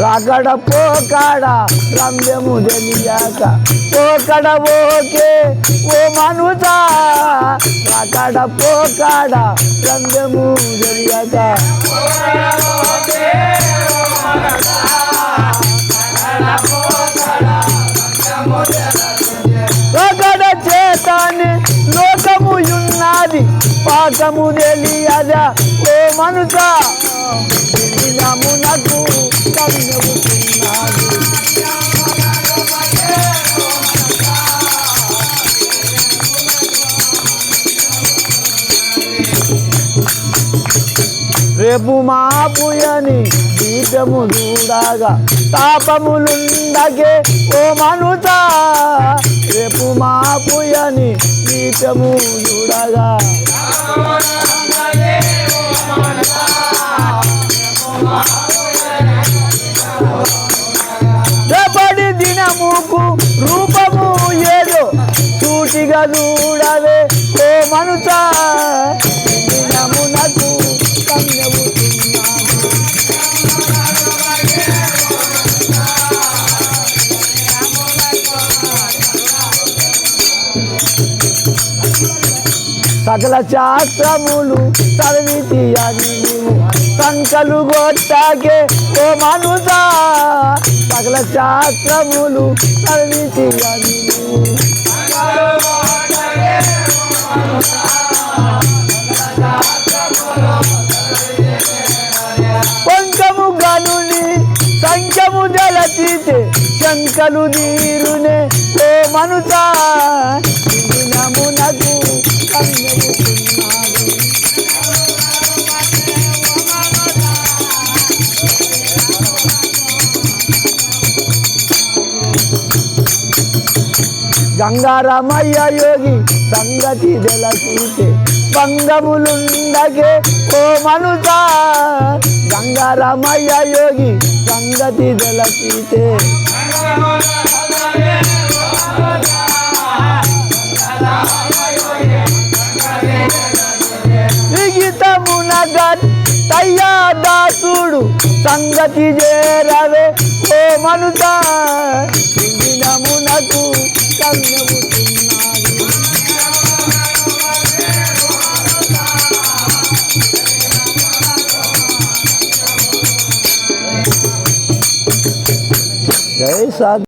రాకడ పోకాడ రమ్యము తెలియాక పోకడ ఓకే ఓ మనుతా. రాకడ పోకాడ రమ్యము తెలియాక ఒకడ చేతాన్ని లోకము ఉన్నది పాకము తెలియదా? ఓ మనుత నమునకు కన్నవుతున్నది రేపు మా పుయని దీపము చూడగా తాపములుండగే ఓ మనుత రేపు మా పుయని దీపము చూడగా చూడవే ఓ మనుత దినమునకు సకల శాస్త్రములు చదివితి అని నీవు సంకలు కొట్టాకే ఓ మనుత సకల శాస్త్రములు చదివితి అని నీవు పంకము గనుని సంఖ్యము జలతీతే శంకలు దీరునే ఓ మనుత దినమునకు కన్యవుతున్నది గంగారామయ్య యోగి సంగతి తెలసీతే భంగములుండగే ఓ మనుత గంగారామయ్య యోగి సంగతి తెలసీతే తయ్యా దాసుడు సంగతి చేరవే ఓ మనుత దినమునకు Jai Sadhu.